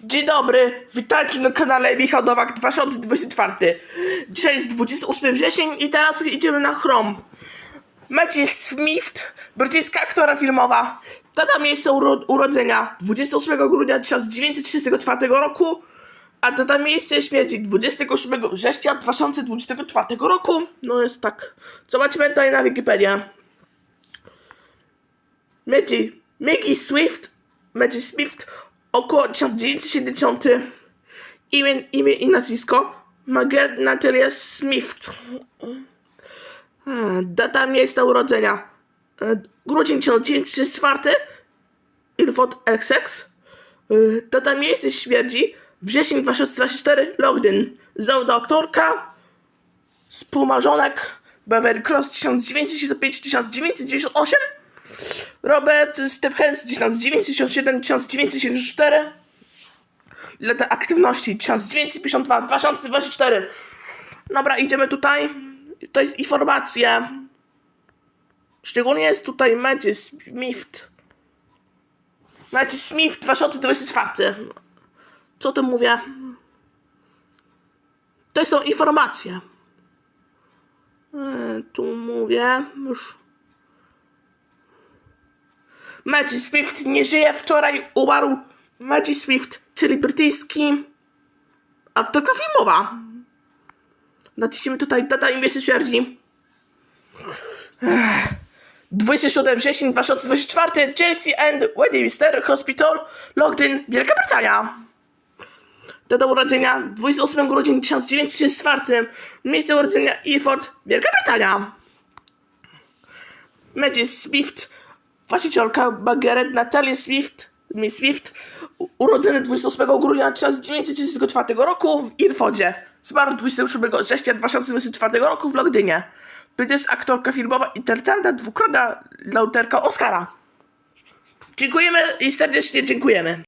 Dzień dobry, witajcie na kanale Michał Nowak 2024. Dzisiaj jest 28 wrzesień i teraz idziemy na Chrome. Matthew Smith, brytyjska aktora filmowa. Data miejsce uro urodzenia 28 grudnia 1934 roku, a data miejsce śmierci 28 września 2024 roku. No jest tak. Zobaczmy tutaj na Wikipedię. Maggie, Maggie Swift, Maggie Swift, około 1970, imię, imię i nazwisko, Margaret Natalia Smith. E, Data miejsca urodzenia, e, grudzień 1934, Ilford Essex. E, Data miejsca śmierci, wrzesień 2024, Logdyn. Zawód aktorka, współmarzonek, Beverly Cross 1975-1998, Robert Stephens 1997-1974 Lata aktywności 1952-2024 Dobra, idziemy tutaj. To jest informacja. Szczególnie jest tutaj Maggie Smith. Maggie Smith 2024. Co o tym mówię? To są informacje. E, tu mówię już. Maggie Swift nie żyje. Wczoraj umarł Maggie Swift, czyli brytyjski aktorka filmowa. Naciśnijmy tutaj data i miejsce śmierci. Ech. 27 wrzesień 2024 Chelsea and Westminster Hospital, Logdyn, Wielka Brytania. Data urodzenia 28 grudzień 1934 Miejsce urodzenia Ilford, Wielka Brytania. Maggie Swift, właścicielka Margaret Natalia Swift, Miss Swift, urodzony 28 grudnia 1934 roku w Irfodzie. Zmarł 27 września 2024 roku w Logdynie. Brytyjska aktorka filmowa i interpreta dwukrotna lauterka Oscara. Dziękujemy i serdecznie dziękujemy.